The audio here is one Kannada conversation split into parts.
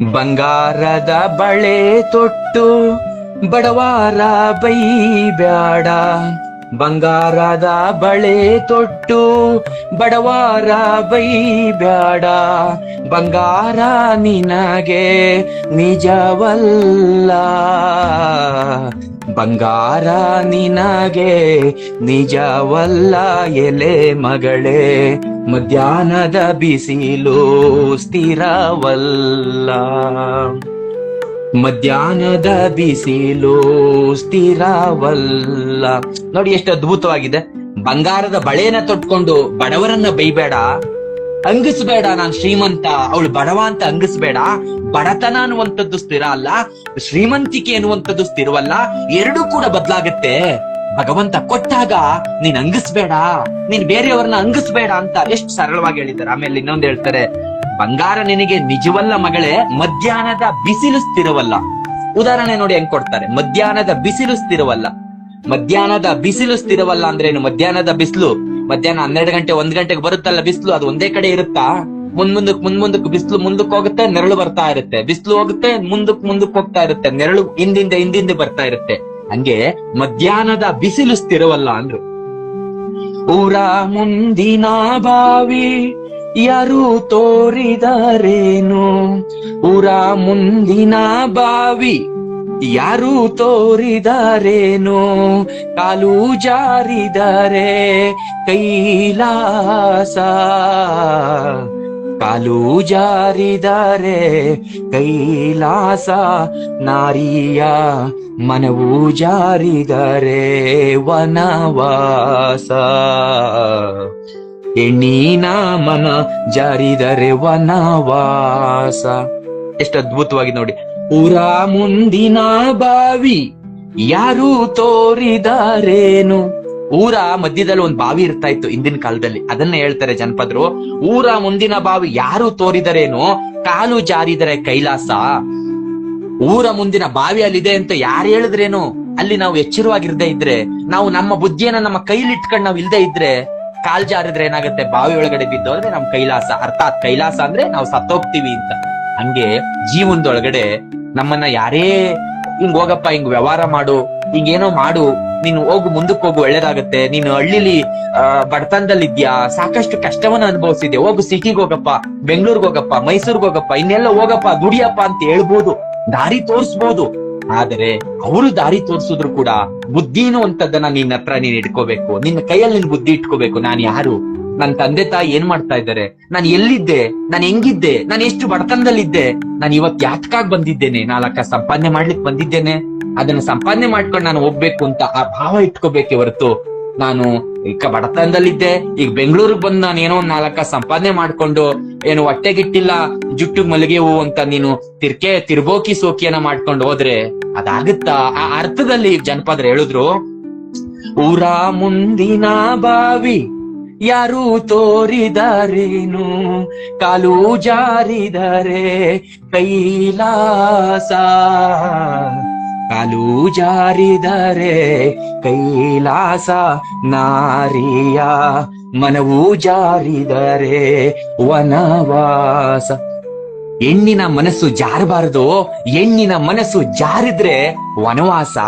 ಬಂಗಾರದ ಬಳೆ ತೊಟ್ಟು ಬಡವಾರ ಬೈಬ್ಯಾಡ ಬಂಗಾರದ ಬಳೆ ತೊಟ್ಟು ಬಡವಾರ ಬೈಬ್ಯಾಡ ಬಂಗಾರ ನಿನಗೆ ನಿಜವಲ್ಲ. ಬಂಗಾರ ನಿನಗೆ, ನಿಜವಲ್ಲ ಎಲೆ ಮಗಳೇ. ಮಧ್ಯಾಹ್ನದ ಬಿಸಿಲು ಸ್ಥಿರವಲ್ಲ. ಮಧ್ಯಾಹ್ನದ ಬಿಸಿಲು ಸ್ಥಿರವಲ್ಲ. ನೋಡಿ ಎಷ್ಟು ಅದ್ಭುತವಾಗಿದೆ. ಬಂಗಾರದ ಬಳೆಯನ್ನ ತೊಟ್ಕೊಂಡು ಬಡವರನ್ನ ಬೈಬೇಡ ಅಂಗಿಸ್ಬೇಡ ನಾನ್ ಶ್ರೀಮಂತ. ಅವಳು ಬಡವ ಅಂತ ಅಂಗಿಸ್ಬೇಡ. ಬಡತನ ಅನ್ನುವಂಥದ್ದು ಸ್ಥಿರ ಅಲ್ಲ. ಶ್ರೀಮಂತಿಕೆ ಅನ್ನುವಂಥದ್ದು ಸ್ಥಿರವಲ್ಲ. ಎರಡೂ ಕೂಡ ಬದಲಾಗುತ್ತೆ. ಭಗವಂತ ಕೊಟ್ಟಾಗ ನೀನ್ ಅಂಗಿಸ್ಬೇಡ. ನೀನ್ ಬೇರೆಯವ್ರನ್ನ ಅಂಗಿಸ್ಬೇಡ ಅಂತ ಎಷ್ಟು ಸರಳವಾಗಿ ಹೇಳಿದ್ದಾರೆ. ಆಮೇಲೆ ಇನ್ನೊಂದು ಹೇಳ್ತಾರೆ, ಬಂಗಾರ ನಿನಗೆ ನಿಜವಲ್ಲ ಮಗಳೇ, ಮಧ್ಯಾಹ್ನದ ಬಿಸಿಲು ಸ್ಥಿರವಲ್ಲ. ಉದಾಹರಣೆ ನೋಡಿ ಹೆಂಗ್ ಕೊಡ್ತಾರೆ. ಮಧ್ಯಾಹ್ನದ ಬಿಸಿಲು ಸ್ಥಿರವಲ್ಲ. ಮಧ್ಯಾಹ್ನದ ಬಿಸಿಲು ಸ್ಥಿರವಲ್ಲ ಅಂದ್ರೆ ಏನು? ಮಧ್ಯಾಹ್ನದ ಬಿಸಿಲು. ಮಧ್ಯಾಹ್ನ ಹನ್ನೆರಡು ಗಂಟೆ, ಒಂದ್ ಗಂಟೆಗೆ ಬರುತ್ತಲ್ಲ ಬಿಸಿಲು, ಅದು ಒಂದೇ ಕಡೆ ಇರುತ್ತಾ? ಮುಂದ್ ಮುಂದಕ್ ಮುಂದ್ ಮುಂದಕ್ ಬಿಸಿಲು ಮುಂದಕ್ಕೆ ಹೋಗುತ್ತೆ, ನೆರಳು ಬರ್ತಾ ಇರುತ್ತೆ. ಬಿಸಿಲು ಹೋಗುತ್ತೆ, ಮುಂದಕ್ ಮುಂದಕ್ ಹೋಗ್ತಾ ಇರುತ್ತೆ. ನೆರಳು ಹಿಂದಿಂದ ಹಿಂದಿಂದ ಬರ್ತಾ ಇರುತ್ತೆ. ಹಂಗೆ ಮಧ್ಯಾಹ್ನದ ಬಿಸಿಲು ಸ್ಥಿರವಲ್ಲ ಅಂದ್ರು. ಊರ ಮುಂದಿನ ಬಾವಿ ಯಾರು ತೋರಿದರೇನು? ಊರ ಮುಂದಿನ ಬಾವಿ ಯಾರು ತೋರಿದಾರೇನೋ, ಕಾಲು ಜಾರಿದರೆ, ಕೈಲಾಸ. ಕಾಲು ಜಾರಿದರೆ, ಕೈಲಾಸ. ನಾರಿಯ ಮನವು ಜಾರಿದರೆ ವನವಾಸ. ಹೆಣ್ಣಿನ ಮನ ಜಾರಿದರೆ ವನವಾಸ. ಎಷ್ಟು ಅದ್ಭುತವಾಗಿ ನೋಡಿ. ಊರ ಮುಂದಿನ ಬಾವಿ ಯಾರು ತೋರಿದಾರೇನು? ಊರ ಮಧ್ಯದಲ್ಲಿ ಒಂದ್ ಬಾವಿ ಇರ್ತಾ ಇತ್ತು ಹಿಂದಿನ ಕಾಲದಲ್ಲಿ. ಅದನ್ನ ಹೇಳ್ತಾರೆ ಜನಪದರು. ಊರ ಮುಂದಿನ ಬಾವಿ ಯಾರು ತೋರಿದರೇನು? ಕಾಲು ಜಾರಿದರೆ ಕೈಲಾಸ. ಊರ ಮುಂದಿನ ಬಾವಿ ಅಲ್ಲಿದೆ ಅಂತ ಯಾರು ಹೇಳಿದ್ರೇನು? ಅಲ್ಲಿ ನಾವು ಎಚ್ಚರವಾಗಿರ್ದೇ ಇದ್ರೆ, ನಾವು ನಮ್ಮ ಬುದ್ಧಿಯನ್ನ ನಮ್ಮ ಕೈಲಿ ಇಟ್ಕೊಂಡು ನಾವು ಇಲ್ಲದೆ ಇದ್ರೆ, ಕಾಲ್ ಜಾರಿದ್ರೆ ಏನಾಗುತ್ತೆ? ಬಾವಿ ಒಳಗಡೆ ಬಿದ್ದೋದ್ರೆ ನಮ್ ಕೈಲಾಸ. ಅರ್ಥಾತ್ ಕೈಲಾಸ ಅಂದ್ರೆ ನಾವು ಸತ್ತೋಗ್ತೀವಿ ಅಂತ. ಹಂಗೆ ಜೀವನದೊಳಗಡೆ ನಮ್ಮನ್ನ ಯಾರೇ ಹಿಂಗ್ ಹೋಗಪ್ಪ, ಹಿಂಗ್ ವ್ಯವಹಾರ ಮಾಡು, ಹಿಂಗೇನೋ ಮಾಡು, ನೀನು ಹೋಗು, ಮುಂದಕ್ಕೆ ಹೋಗು, ಒಳ್ಳೇದಾಗತ್ತೆ. ನೀನು ಹಳ್ಳಿಲಿ ಬಡತನದಲ್ಲಿ ಇದ್ಯಾ ಸಾಕಷ್ಟು ಕಷ್ಟವನ್ನ ಅನುಭವಿಸಿದೆ ಹೋಗು, ಸಿಟಿಗೆ ಹೋಗಪ್ಪ, ಬೆಂಗಳೂರಿಗೆ ಹೋಗಪ್ಪ, ಮೈಸೂರ್ಗ್ ಹೋಗಪ್ಪ, ಇನ್ನೆಲ್ಲ ಹೋಗಪ್ಪ, ದುಡಿಯಪ್ಪ ಅಂತ ಹೇಳ್ಬೋದು. ದಾರಿ ತೋರಿಸ್ಬೋದು. ಆದರೆ ಅವರು ದಾರಿ ತೋರಿಸಿದ್ರು ಕೂಡ ಬುದ್ಧಿನೂ ಅಂತದ್ದನ್ನ ನಿನ್ನ ಹತ್ರ ನೀನ್ ಇಟ್ಕೋಬೇಕು. ನಿನ್ನ ಕೈಯಲ್ಲಿ ನಿನ್ ಬುದ್ಧಿ ಇಟ್ಕೋಬೇಕು. ನಾನು ಯಾರು? ನನ್ ತಂದೆ ತಾಯಿ ಏನ್ ಮಾಡ್ತಾ ಇದ್ದಾರೆ? ನಾನು ಎಲ್ಲಿದ್ದೆ? ನಾನು ಹೆಂಗಿದ್ದೆ? ನಾನು ಎಷ್ಟು ಬಡತನದಲ್ಲಿದ್ದೆ? ನಾನು ಇವತ್ ಯಾತಕ್ಕಾಗಿ ಬಂದಿದ್ದೇನೆ? ನಾಲ್ಕ ಸಂಪಾದನೆ ಮಾಡ್ಲಿಕ್ಕೆ ಬಂದಿದ್ದೇನೆ. ಅದನ್ನ ಸಂಪಾದನೆ ಮಾಡ್ಕೊಂಡು ನಾನು ಹೋಗ್ಬೇಕು ಅಂತ ಆ ಭಾವ ಇಟ್ಕೋಬೇಕೆ ಹೊರತು ನಾನು ಈಗ ಬಡತನದಲ್ಲಿದ್ದೆ. ಈಗ ಬೆಂಗಳೂರಿಗೆ ಬಂದು ನಾನು ಏನೋ ಒಂದ್ ನಾಲ್ಕ ಸಂಪಾದನೆ ಮಾಡ್ಕೊಂಡು ಏನು ಹೊಟ್ಟೆಗಿಟ್ಟಿಲ್ಲ ಜುಟ್ಟು ಮಲ್ಲಿಗೆ ಹೂವು ಅಂತ ನೀನು ತಿರ್ಕೆ ತಿರ್ಬೋಕಿ ಸೋಕಿಯನ್ನ ಮಾಡ್ಕೊಂಡು ಹೋದ್ರೆ ಅದಾಗುತ್ತಾ? ಆ ಅರ್ಥದಲ್ಲಿ ಜನಪದರು ಹೇಳಿದ್ರು, ಊರ ಮುಂದಿನ ಬಾವಿ ಯಾರು ತೋರಿದರೇನು? ಕಾಲು ಜಾರಿದರೆ ಕೈಲಾಸ. ಕಾಲು ಜಾರಿದರೆ ಕೈಲಾಸ ನಾರಿಯ. ಮನವು ಜಾರಿದರೆ ವನವಾಸ. ಹೆಣ್ಣಿನ ಮನಸ್ಸು ಜಾರಬಾರದು. ಹೆಣ್ಣಿನ ಮನಸ್ಸು ಜಾರಿದ್ರೆ ವನವಾಸ.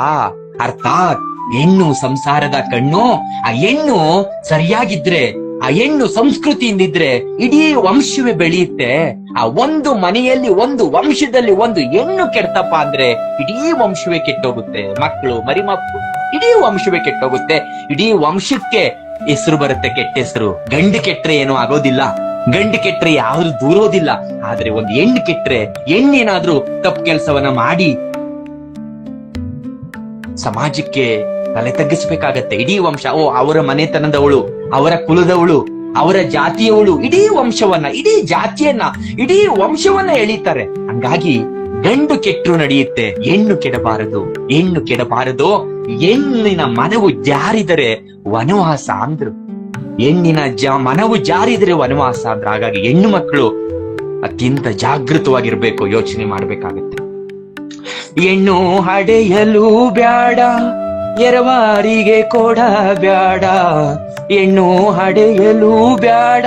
ಅರ್ಥಾತ್ ಹೆಣ್ಣು ಸಂಸಾರದ ಕಣ್ಣು, ಆ ಹೆಣ್ಣು ಸರಿಯಾಗಿದ್ರೆ, ಆ ಹೆಣ್ಣು ಸಂಸ್ಕೃತಿಯಿಂದಿದ್ರೆ ಇಡೀ ವಂಶವೇ ಬೆಳೆಯುತ್ತೆ. ಆ ಒಂದು ಮನೆಯಲ್ಲಿ, ಒಂದು ವಂಶದಲ್ಲಿ ಒಂದು ಹೆಣ್ಣು ಕೆಡ್ತಪ್ಪ ಅಂದ್ರೆ ಇಡೀ ವಂಶವೇ ಕೆಟ್ಟೋಗುತ್ತೆ. ಮಕ್ಕಳು ಮರಿಮಕ್ಕಳು ಇಡೀ ವಂಶವೇ ಕೆಟ್ಟೋಗುತ್ತೆ. ಇಡೀ ವಂಶಕ್ಕೆ ಹೆಸರು ಬರುತ್ತೆ ಕೆಟ್ಟ ಹೆಸರು. ಗಂಡು ಕೆಟ್ರೆ ಏನೂ ಆಗೋದಿಲ್ಲ. ಗಂಡು ಕೆಟ್ರೆ ಯಾವ್ದು ದೂರೋದಿಲ್ಲ. ಆದ್ರೆ ಒಂದು ಹೆಣ್ಣು ಕೆಟ್ರೆ, ಹೆಣ್ಣೇನಾದ್ರೂ ತಪ್ಪು ಕೆಲಸವನ್ನ ಮಾಡಿ ಸಮಾಜಕ್ಕೆ ತಲೆ ತಗ್ಗಿಸ್ಬೇಕಾಗತ್ತೆ. ಇಡೀ ವಂಶ, ಓ, ಅವರ ಮನೆತನದವಳು, ಅವರ ಕುಲದವಳು, ಅವರ ಜಾತಿಯವಳು, ಇಡೀ ವಂಶವನ್ನ, ಇಡೀ ಜಾತಿಯನ್ನ, ಇಡೀ ವಂಶವನ್ನ ಎಳಿತಾರೆ. ಹಂಗಾಗಿ ಗಂಡು ಕೆಟ್ಟರು ನಡೆಯುತ್ತೆ, ಹೆಣ್ಣು ಕೆಡಬಾರದು ಹೆಣ್ಣು ಕೆಡಬಾರದು. ಹೆಣ್ಣಿನ ಮನವು ಜಾರಿದರೆ ವನವಾಸ ಅಂದ್ರು. ಹೆಣ್ಣಿನ ಜ, ಮನವು ಜಾರಿದರೆ ವನವಾಸ ಅಂದ್ರ. ಹಾಗಾಗಿ ಹೆಣ್ಣು ಮಕ್ಕಳು ಅತ್ಯಂತ ಜಾಗೃತವಾಗಿರ್ಬೇಕು, ಯೋಚನೆ ಮಾಡ್ಬೇಕಾಗತ್ತೆ. ಹೆಣ್ಣು ಹಡೆಯಲು ಬ್ಯಾಡ, ಎರವಾರಿಗೆ ಕೊಡ ಬ್ಯಾಡ. ಹೆಣ್ಣು ಹಡೆಯಲು ಬ್ಯಾಡ,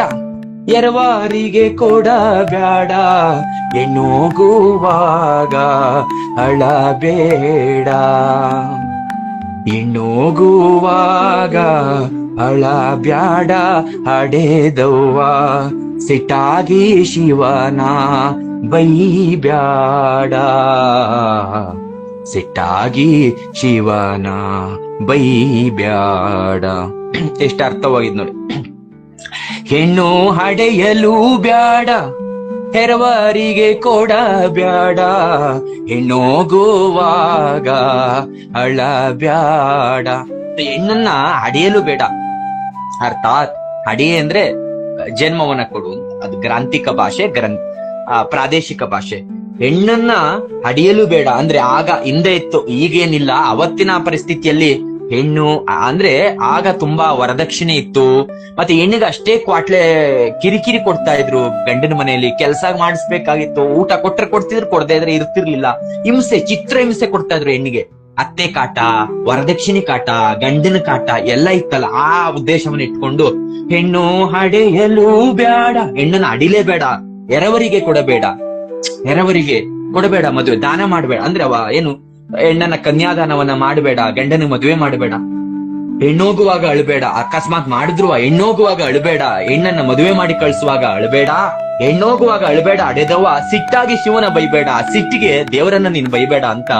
ಎರವಾರಿಗೆ ಕೊಡ ಬ್ಯಾಡ. ಹೆಣ್ಣೋಗುವಾಗ ಅಳಬೇಡ. ಹೆಣ್ಣೋಗುವಾಗ ಅಳಬ್ಯಾಡ, ಹಡೆದವ್ವ. ಸಿಟ್ಟಾಗಿ ಶಿವನ ಬೈಬ್ಯಾಡ. ಸಿಟ್ಟಾಗಿ ಶಿವನ ಬೈಬ್ಯಾಡ. ಎಷ್ಟು ಅರ್ಥವಾಗಿದ್ ನೋಡಿ. ಹೆಣ್ಣು ಹಡೆಯಲು ಬ್ಯಾಡ, ಹೆರವರಿಗೆ ಕೊಡ ಬ್ಯಾಡ ಹೆಣ್ಣೋಗುವಾಗ ಅಳ ಬ್ಯಾಡ ಹೆಣ್ಣನ್ನ ಅಡಿಯಲು ಬೇಡ. ಅರ್ಥಾತ್ ಅಡಿ ಅಂದ್ರೆ ಜನ್ಮವನ್ನ ಕೊಡು. ಅದು ಗ್ರಾಂಥಿಕ ಭಾಷೆ ಗ್ರಂಥ. ಪ್ರಾದೇಶಿಕ ಭಾಷೆ. ಹೆಣ್ಣನ್ನ ಹಡಿಯಲು ಬೇಡ, ಅಂದ್ರೆ ಆಗ ಹಿಂದೆ ಇತ್ತು, ಈಗೇನಿಲ್ಲ. ಅವತ್ತಿನ ಪರಿಸ್ಥಿತಿಯಲ್ಲಿ ಹೆಣ್ಣು, ಅಂದ್ರೆ ಆಗ ತುಂಬಾ ವರದಕ್ಷಿಣೆ ಇತ್ತು. ಮತ್ತೆ ಹೆಣ್ಣಿಗೆ ಅಷ್ಟೇ ಕ್ವಾಟ್ಲೆ ಕಿರಿಕಿರಿ ಕೊಡ್ತಾ ಇದ್ರು ಗಂಡನ ಮನೆಯಲ್ಲಿ. ಕೆಲಸ ಮಾಡಿಸ್ಬೇಕಾಗಿತ್ತು, ಊಟ ಕೊಟ್ರೆ ಕೊಡ್ತಿದ್ರು, ಕೊಡದೇ ಇದ್ರೆ ಇರ್ತಿರ್ಲಿಲ್ಲ. ಹಿಂಸೆ, ಚಿತ್ರ ಹಿಂಸೆ ಕೊಡ್ತಾ ಇದ್ರು ಹೆಣ್ಣಿಗೆ. ಅತ್ತೆ ಕಾಟ, ವರದಕ್ಷಿಣೆ ಕಾಟ, ಗಂಡನ ಕಾಟ ಎಲ್ಲ ಇತ್ತಲ್ಲ. ಆ ಉದ್ದೇಶವನ್ನ ಇಟ್ಕೊಂಡು ಹೆಣ್ಣು ಹಡೆಯಲು ಬೇಡ, ಹೆಣ್ಣನ್ನ ಅಡಿಲೇ ಬೇಡ. ಎರವರಿಗೆ ಕೊಡಬೇಡ. ಎರವರಿಗೆ ಕೊಡಬೇಡ, ಮದುವೆ. ದಾನ ಮಾಡಬೇಡ. ಅಂದ್ರೆ ಅವ ಏನು ಹೆಣ್ಣನ ಕನ್ಯಾದಾನವನ್ನ ಮಾಡಬೇಡ, ಗಂಡನ ಮದುವೆ ಮಾಡಬೇಡ. ಹೆಣ್ಣೋಗುವಾಗ ಅಳಬೇಡ. ಅಕಸ್ಮಾತ್ ಮಾಡಿದ್ರು ಹೆಣ್ಣೋಗುವಾಗ ಅಳಬೇಡ. ಹೆಣ್ಣನ್ನ ಮದುವೆ ಮಾಡಿ ಕಳಿಸುವಾಗ ಅಳಬೇಡ. ಹೆಣ್ಣೋಗುವಾಗ ಅಳಬೇಡ. ಅಡೆದವ ಸಿಟ್ಟಾಗಿ ಶಿವನ ಬೈಬೇಡ. ಸಿಟ್ಟಿಗೆ ದೇವರನ್ನ ನೀನ್ ಬೈಬೇಡ ಅಂತ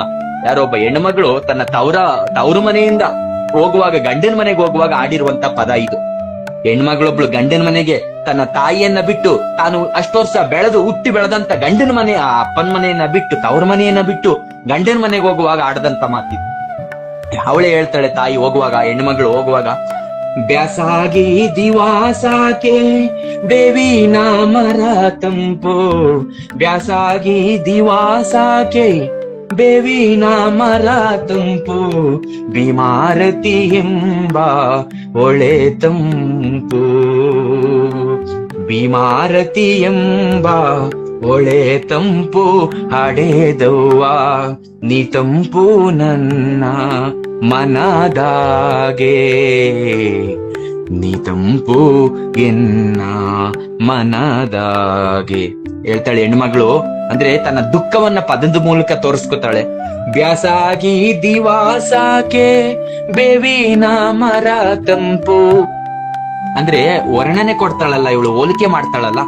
ಯಾರೊಬ್ಬ ಹೆಣ್ಮಗಳು ತನ್ನ ತವರ ತವರು ಮನೆಯಿಂದ ಹೋಗುವಾಗ, ಗಂಡನ ಮನೆಗೆ ಹೋಗುವಾಗ ಆಡಿರುವಂತ ಪದ ಇದು. ಹೆಣ್ಮಗಳೊಬ್ಳು ಗಂಡನ ಮನೆಗೆ ತನ್ನ ತಾಯಿಯನ್ನ ಬಿಟ್ಟು ತಾನು ಅಷ್ಟು ವರ್ಷ ಬೆಳೆದು ಹುಟ್ಟಿ ಬೆಳೆದಂತ ಗಂಡನ ಮನೆ, ಆ ಅಪ್ಪನ ಮನೆಯನ್ನ ಬಿಟ್ಟು, ತವ್ರ ಮನೆಯನ್ನ ಬಿಟ್ಟು ಗಂಡನ ಮನೆಗೆ ಹೋಗುವಾಗ ಆಡದಂತ ಮಾತಿತ್ತು ಅವಳೇ ಹೇಳ್ತಾಳೆ, ತಾಯಿ ಹೋಗುವಾಗ, ಹೆಣ್ಮಗಳು ಹೋಗುವಾಗ ಬ್ಯಾಸಾಗಿ ದಿವಾಸಾಕೆ ದೇವಿ ನಾಮರ ತಂಪು. ಬ್ಯಾಸಾಗಿ ದಿವಾಸಾಕೆ ಬೇವಿನ ಮರ ತುಂಬು ಬಿಮಾರತಿ ಎಂಬ ಒಳೆ ತಂಪು. ಬಿಮಾರತಿ ಎಂಬ ಒಳೆ ತಂಪು ಹಡೆದವ್ವ, ನೀ ತಂಪು ನನ್ನ ಮನದಾಗೆ. ನೀ ತಂಪು ಎನ್ನ ಮನದಾಗೆ. ಹೇಳ್ತಾಳೆ ಹೆಣ್ಮಗಳು, ಅಂದ್ರೆ ತನ್ನ ದುಃಖವನ್ನ ಪದದ ಮೂಲಕ ತೋರಿಸ್ಕೊತಾಳೆ. ಬ್ಯಾಸಾಗಿ ದಿವಾಸಾಕೆ ಬೇವಿನ ಮರ ತಂಪು. ಅಂದ್ರೆ ವರ್ಣನೆ ಕೊಡ್ತಾಳಲ್ಲ ಇವಳು, ಹೋಲಿಕೆ ಮಾಡ್ತಾಳಲ್ಲ.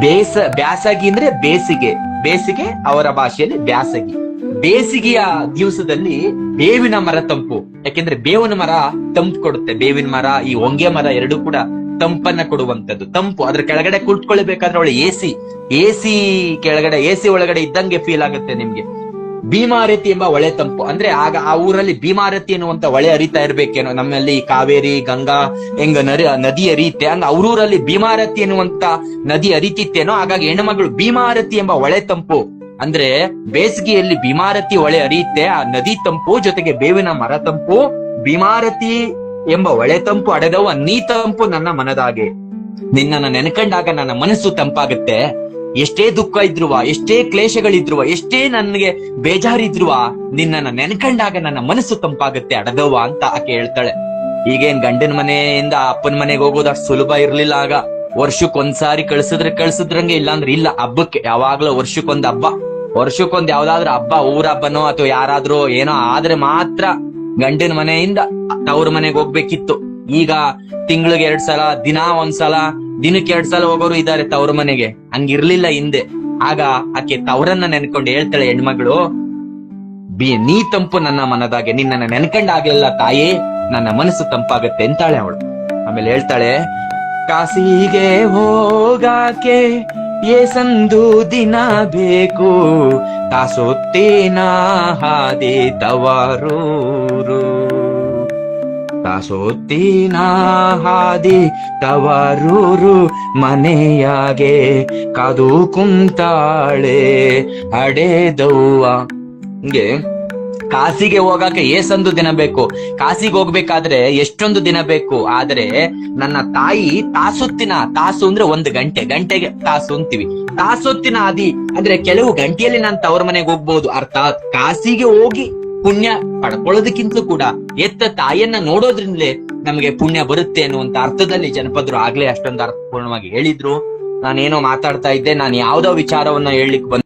ಬೇಸ, ಬ್ಯಾಸಗಿ ಅಂದ್ರೆ ಬೇಸಿಗೆ. ಬೇಸಿಗೆ ಅವರ ಭಾಷೆಯಲ್ಲಿ ಬ್ಯಾಸಗಿ. ಬೇಸಿಗೆಯ ದಿವಸದಲ್ಲಿ ಬೇವಿನ ಮರ ತಂಪು. ಯಾಕೆಂದ್ರೆ ಬೇವಿನ ಮರ ತಂಪು ಕೊಡುತ್ತೆ. ಬೇವಿನ ಮರ, ಈ ಹೊಂಗೆ ಮರ ಎರಡೂ ಕೂಡ ತಂಪನ್ನ ಕೊಡುವಂತದ್ದು ತಂಪು ಅದ್ರ ಕೆಳಗಡೆ ಕುಳಿತುಕೊಳ್ಬೇಕಾದ್ರೆ ಅವಳು ಎಸಿ ಎಸಿ ಕೆಳಗಡೆ ಎಸಿ ಒಳಗಡೆ ಇದ್ದಂಗೆ ಫೀಲ್ ಆಗುತ್ತೆ ನಿಮ್ಗೆ. ಭೀಮಾರತಿ ಎಂಬ ಒಳೆ ತಂಪು. ಅಂದ್ರೆ ಆಗ ಆ ಊರಲ್ಲಿ ಭೀಮಾರತಿ ಎನ್ನುವಂತ ಒಳೆ ಹರಿತಾ ಇರ್ಬೇಕೇನೋ. ನಮ್ಮಲ್ಲಿ ಕಾವೇರಿ, ಗಂಗಾ, ಹೆಂಗ ನರಿ ನದಿ ಹರಿಯುತ್ತೆ ಹಂಗ ಅವ್ರೂರಲ್ಲಿ ಭೀಮಾರತಿ ಎನ್ನುವಂತ ನದಿ ಹರಿತಿತ್ತೇನೋ, ಹಾಗಾಗಿ ಹೆಣ್ಮಗಳು ಭೀಮಾರತಿ ಎಂಬ ಒಳೆ ತಂಪು. ಅಂದ್ರೆ ಬೇಸಿಗೆಯಲ್ಲಿ ಭೀಮಾರತಿ ಹೊಳೆ ಹರಿಯುತ್ತೆ, ಆ ನದಿ ತಂಪು ಜೊತೆಗೆ ಬೇವಿನ ಮರ ತಂಪು, ಭೀಮಾರತಿ ಎಂಬ ಒಳೆ ತಂಪು ಅಡೆದವ ನೀ ತಂಪು ನನ್ನ ಮನದಾಗೆ. ನಿನ್ನನ್ನ ನೆನ್ಕಂಡಾಗ ನನ್ನ ಮನಸ್ಸು ತಂಪಾಗುತ್ತೆ. ಎಷ್ಟೇ ದುಃಖ ಇದ್ರುವ, ಎಷ್ಟೇ ಕ್ಲೇಶಗಳಿದ್ರುವ, ಎಷ್ಟೇ ನನಗೆ ಬೇಜಾರಿದ್ರುವ, ನಿನ್ನನ್ನ ನೆನ್ಕಂಡಾಗ ನನ್ನ ಮನಸ್ಸು ತಂಪಾಗುತ್ತೆ, ಅಡದವ ಅಂತ ಆಕೆ ಹೇಳ್ತಾಳೆ. ಈಗೇನ್ ಗಂಡನ ಮನೆಯಿಂದ ಅಪ್ಪನ ಮನೆಗೆ ಹೋಗೋದು ಸುಲಭ ಇರ್ಲಿಲ್ಲ ಆಗ. ವರ್ಷಕ್ಕೊಂದ್ಸಾರಿ ಕಳ್ಸಿದ್ರೆ ಕಳ್ಸಿದ್ರಂಗೆ ಇಲ್ಲಾಂದ್ರೆ ಇಲ್ಲ. ಹಬ್ಬಕ್ಕೆ ಯಾವಾಗ್ಲೂ ವರ್ಷಕ್ಕೊಂದ್ ಹಬ್ಬ. ವರ್ಷಕ್ಕೊಂದ್ ಯಾವ್ದಾದ್ರು ಹಬ್ಬ, ಊರ ಹಬ್ಬನೋ ಅಥವಾ ಯಾರಾದ್ರೂ ಏನೋ, ಆದ್ರೆ ಮಾತ್ರ ಗಂಡಿನ ಮನೆಯಿಂದ ತವ್ರ ಮನೆಗೆ ಹೋಗ್ಬೇಕಿತ್ತು. ಈಗ ತಿಂಗಳಿಗೆ ಎರಡ್ ಸಲ, ದಿನ ಒಂದ್ಸಲ ದಿನಕ್ಕೆ ಎರಡ್ ಸಲ ಹೋಗೋರು ಇದಾರೆ ತವ್ರ ಮನೆಗೆ. ಹಂಗಿರ್ಲಿಲ್ಲ ಹಿಂದೆ. ಆಗ ಆಕೆ ತವರನ್ನ ನೆನ್ಕೊಂಡು ಹೇಳ್ತಾಳೆ, ಹೆಣ್ಮಗಳು, ಬಿ, ನೀ ತಂಪು ನನ್ನ ಮನದಾಗೆ. ನಿನ್ನನ್ನ ನೆನ್ಕಂಡಾಗ್ಲಿಲ್ಲ ತಾಯಿ, ನನ್ನ ಮನಸ್ಸು ತಂಪಾಗತ್ತೆ ಅಂತಾಳೆ ಅವಳು. ಆಮೇಲೆ ಹೇಳ್ತಾಳೆ ಕಾಸಿಗೆ ಹೋಗಾಕೆ ಏ ಸಂದು ದಿನ ಬೇಕು. ತಾಸೊತ್ತೇನ ಹಾದಿ ತವರೂರು. ತಾಸೊತ್ತಿನ ಹಾದಿ ತವರೂರು ಮನೆಯಾಗೆ ಕಾದು ಕುಂತಾಳೆ ಅಡೆದವ್ವ ಹಿಂಗೆ ಕಾಸಿಗೆ ಹೋಗಾಕ ಏಸಂದು ದಿನ ಬೇಕು. ಕಾಸಿಗೆ ಹೋಗ್ಬೇಕಾದ್ರೆ ಎಷ್ಟೊಂದು ದಿನ ಬೇಕು. ಆದ್ರೆ ನನ್ನ ತಾಯಿ ತಾಸೊತ್ತಿನ, ತಾಸು ಅಂದ್ರೆ ಒಂದು ಗಂಟೆ, ಗಂಟೆಗೆ ತಾಸು ಅಂತೀವಿ. ತಾಸೊತ್ತಿನ ಆದಿ ಅಂದ್ರೆ ಕೆಲವು ಗಂಟೆಯಲ್ಲಿ ನಾನು ತವರ ಮನೆಗೆ ಹೋಗ್ಬಹುದು ಅರ್ಥಾತ್ ಕಾಸಿಗೆ ಹೋಗಿ ಪುಣ್ಯ ಪಡ್ಕೊಳ್ಳೋದಕ್ಕಿಂತಲೂ ಕೂಡ ಎತ್ತ ತಾಯಿಯನ್ನ ನೋಡೋದ್ರಿಂದಲೇ ನಮಗೆ ಪುಣ್ಯ ಬರುತ್ತೆ ಅನ್ನುವಂತ ಅರ್ಥದಲ್ಲಿ ಜನಪದರು ಆಗ್ಲೇ ಅಷ್ಟೊಂದು ಅರ್ಥಪೂರ್ಣವಾಗಿ ಹೇಳಿದ್ರು. ನಾನೇನೋ ಮಾತಾಡ್ತಾ ಇದ್ದೆ, ನಾನು ಯಾವ್ದೋ ವಿಚಾರವನ್ನ ಹೇಳಲಿಕ್ಕೆ ಬಂದ.